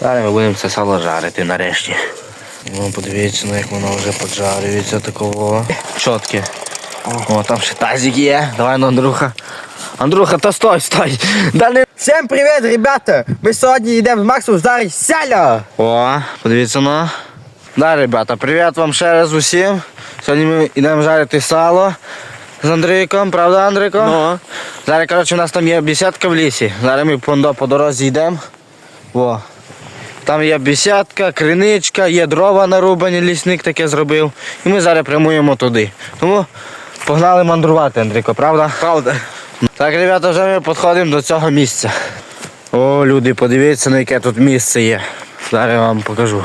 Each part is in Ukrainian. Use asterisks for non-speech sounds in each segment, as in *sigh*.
Зараз ми будемо це сало жарити нарешті. Ну, подивіться, ну, як воно вже поджарюється такого. Чотке. О, там ще тазик є. Давай, ну, Андрюха. Андрюха, та стой, стой. Да не... Всім привіт, ребята! Ми сьогодні йдемо з Максом жарить сяло! О, подивіться ну. Да, ребята, привіт вам ще раз усім. Сьогодні ми йдемо жарити сало з Андрійком, правда, Андрійко? Ну. Зараз, коротше, у нас там є бесідка в лісі. Зараз ми по, по дорозі йдемо. О. Там є бесідка, криничка, є дрова нарубані, лісник таке зробив. І ми зараз прямуємо туди. Тому погнали мандрувати, Андрійко, правда? Правда. Так, ребята, вже ми підходимо до цього місця. О, люди, подивіться, на яке тут місце є. Зараз я вам покажу.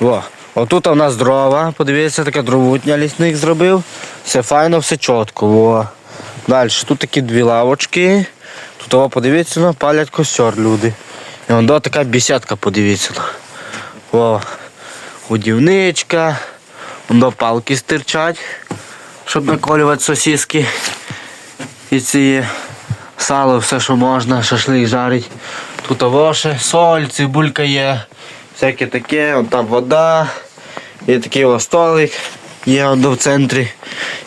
О, отут у нас дрова, подивіться, таке дровутня лісник зробив. Все файно, все чітко. О. Далі, тут такі дві лавочки. Тут о, подивіться, палять костер люди. І вон до така бесідка, подивіться. О, годівничка. Вон до палки стирчать, щоб наколювати сосиски. І ці сало, все, що можна, шашлик жарить. Тут овоше, соль, цибулька є, всяке таке, Вон там вода, є такий ось столик, є в центрі.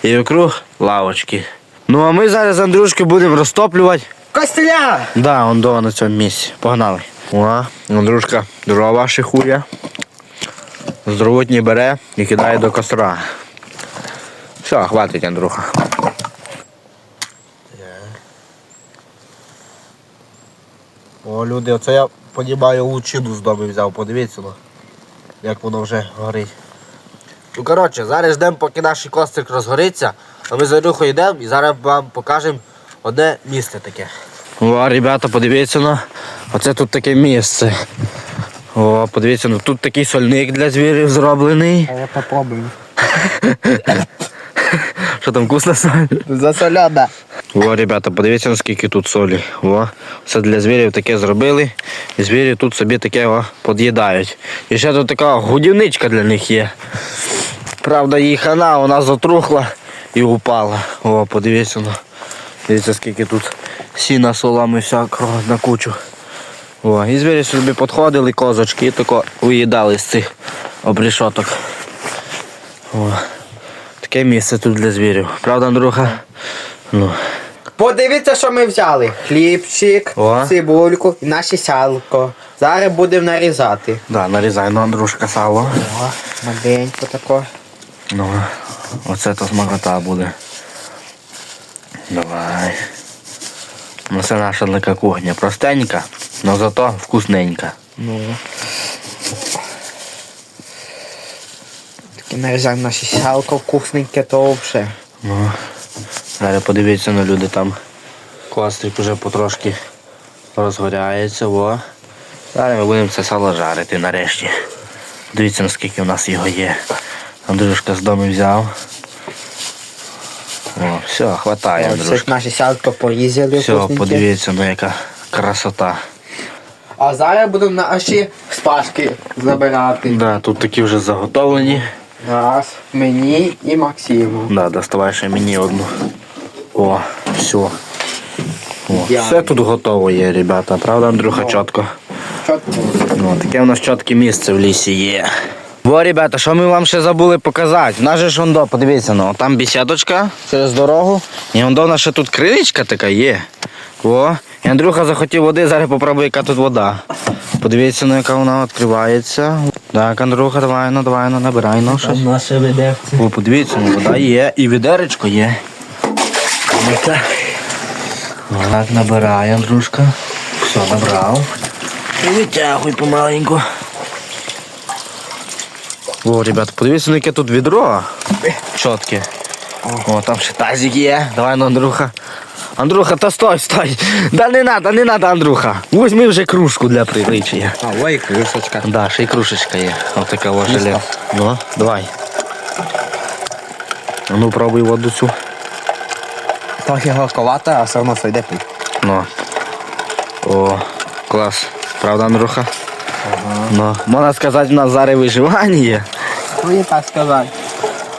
І округ лавочки. Ну а ми зараз з Андрюшкою будемо розтоплювати. Костеля! Да, он до на цьому місці. Погнали. О, Андрюшка дрова шихує. Здоровотні бере і кидає до костра. Все, хватить, Андрюха. О, люди, оце я подібаю лучину з дому взяв, подивіться, ну, як воно вже горить. Ну коротше, зараз ждемо, поки наш кострик розгориться, а ми з Андрюхою йдемо і зараз вам покажемо одне місце таке. О, ребята, подивіться на. Оце тут таке місце. О, подивіться, ну тут такий сольник для звірів зроблений. А я попробую. Що там вкусно соль? Засоляда. О, ребята, подивіться, наскільки тут солі. О, все для звірів таке зробили. І звірі тут собі таке о, під'їдають. І ще тут така годівничка для них є. Правда, її хана, вона затрухла і упала. О, подивіться, ну. Дивіться, скільки тут сіна солами всякого на кучу. О, і звірі собі підходили, козочки, і тако уїдали з цих обрішоток. О, таке місце тут для звірів. Правда, Андрюха? Ну. Подивіться, що ми взяли. Хлібчик, О. цибульку і наше сялко. Зараз будемо нарізати. Да, нарізай, ну, Андрушка, сало. О, маленько тако. Ну, оце то смакота буде. Давай. Ну, це наша така кухня. Простенька, але зато вкусненька. Ну. Таке нарізаємо наше сялко вкусненьке, то вже. Ну, зараз подивіться на люди там. Кострик уже потрошки розгоряється, во. Зараз ми будемо це сало жарити нарешті. Дивіться, наскільки в нас його є. Андрюшка з дому взяв. О, все, хватає, Андрюшка. наше сялко порізали Все, подивіться, ну яка красота. А зараз будемо наші спашки забирати. Да, тут такі вже заготовлені. Раз, мені і Максиму. Да, доставай ще мені одну. О, все. О, все тут готово є, ребята. Правда, Андрюха, чітко? Чотко. Ну, таке у нас чітке місце в лісі є. Во, ребята, що ми вам ще забули показати? У нас же ж ондо, подивіться, ну, там бесідочка через дорогу. І ондо у нас ще тут криничка така є. О, Андрюха захотів води, зараз попробує, яка тут вода. Подивіться, ну, яка вона відкривається. Так, Андрюха, давай, ну, давай, ну, набирай, ну, щось. Наше ведеться. О, подивіться, ну, вода є, і відеречко є. Ну, так. Набирай, Андрюшка. Все, набрав. І витягуй помаленьку. О, ребята, подивіться, на яке тут відро. Чотке. О, там ще тазик є. Давай, ну, Андрюха. Андрюха, та стой, стой. Да не надо, не надо, Андрюха. Возьми вже кружку для приличия. А, ой, кришечка. Да, ще й кружечка є. Ось така желе. Ну, давай. А ну пробуй воду цю. Трохи горковата, а все одно сойде пить. Ну. О, клас. Правда, Андрюха? Ага. Ну, можна сказати, в нас зараз виживання. Ну, і так сказати.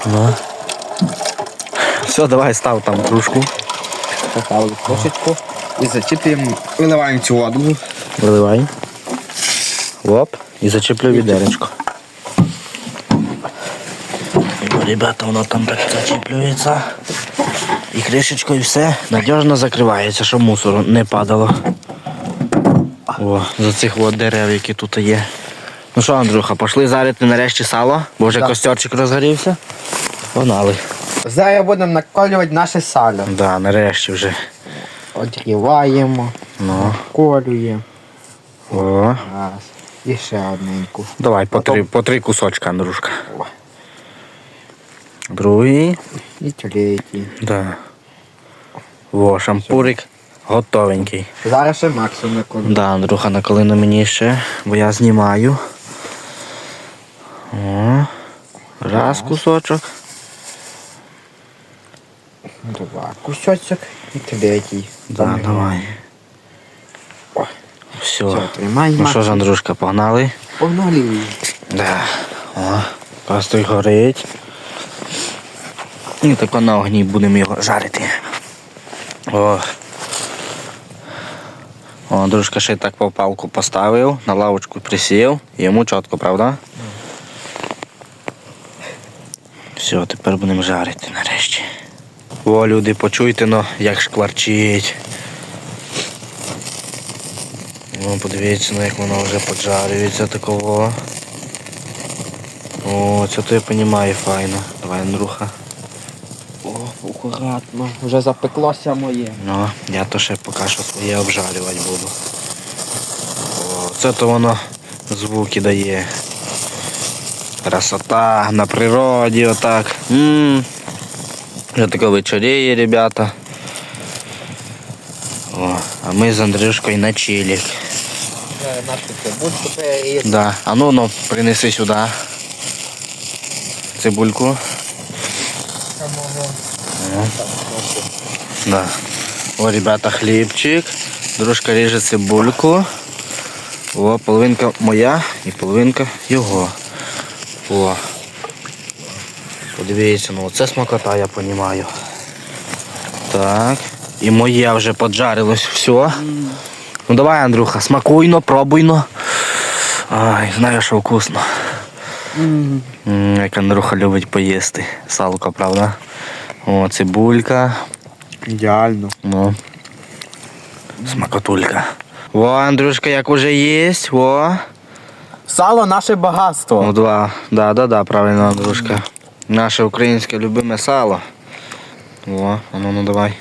Ну. Все, давай став там кружку. Поставили кошечку і зачитуємо, виливаємо цю воду. Виливай. Оп, і зачеплю відеречко. Ребята, воно там так зачеплюється. І кришечкою все надіжно закривається, щоб мусору не падало. О, за цих от дерев, які тут є. Ну що, Андрюха, пішли зарити нарешті сало, бо вже костерчик розгорівся. Погнали. Зараз будемо наколювати наше сало. Да, нарешті вже. Одриваємо, Ну, колюємо. о. Раз. І ще одненьку. Давай по Потом- три, по три кусочка, Андрюшка. О. Другий. І третій. Да. Во, шампурик готовенький. Зараз ще максимум наколю. Да, Андрюха, наколи на мені ще, бо я знімаю. О, раз кусочок. Два кусочок і третій. Да, давай. О. Все. Все, тримай, Ну що ж, Андрюшка, погнали? Погнали. Да. О, кострик горить. І тако на огні будемо його жарити. О. О, Андрюшка ще так по палку поставив, на лавочку присів. Йому чітко, правда? Все, тепер будемо жарити нарешті. О, люди, почуйте, ну, як шкварчить. Ну, подивіться, ну, як воно вже поджарюється такого. О, це то я розумію файно. Давай, Андрюха. О, акуратно. Вже запеклося моє. Ну, я то ще поки що своє обжарювати буду. О, це то воно звуки дає. Красота на природі отак. м Вже таке вечоріє, ребята. О, а ми з Андрюшкою на перерізати. Да. А ну, ну, принеси сюди. Цибульку. Да. О, ребята, хлібчик. Дружка ріже цибульку. О, половинка моя і половинка його. О. Подивіться, ну це смакота, я розумію. Так. І моє вже поджарилось все. Ну давай, Андрюха, смакуйно, пробуйно. Ай, знаю, що вкусно. М, Як Андрюха любить поїсти. Салко, правда? О, цибулька. Ідеально. Ну. Смакотулька. О, Андрюшка, як уже єсть. О. Сало наше багатство. Ну, два. Да, да, да, правильно, Андрюшка. Наше українське любиме сало. О, а ну, ну давай.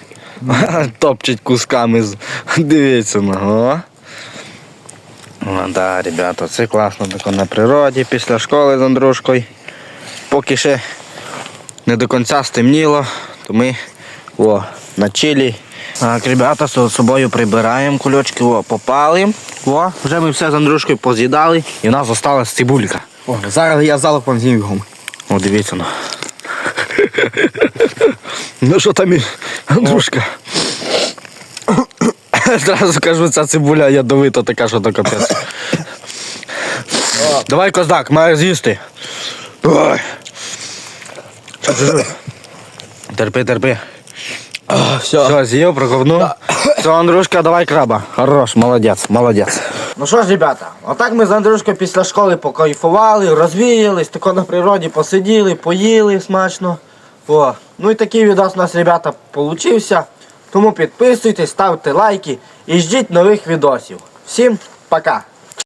*laughs* Топчить кусками. Дивіться на. О. О, да, ребята, це класно тако на природі після школи з Андрушкою. Поки ще не до кінця стемніло, то ми о, на чилі. Так, ребята, з собою прибираємо кульочки, о, попали. О, вже ми все з Андрушкою поз'їдали і в нас залишилась цибулька. О, зараз я залпом з'їм його. О, дивіться ну. *laughs* ну що там, Андрушка? *coughs* Зразу кажу, ця цибуля ядовита така, що то капець. Давай, козак, має з'їсти. Терпи, терпи. все. Все, з'їв, проковнув. Все, Андрюшка, давай краба. Хорош, молодець, молодець. Ну що ж, ребята, отак ми з Андрюшкою після школи покайфували, розвіялись, тако на природі посиділи, поїли смачно. О. Ну і такий відос у нас, ребята, получився. Тому підписуйтесь, ставте лайки і ждіть нових відосів. Всім пока!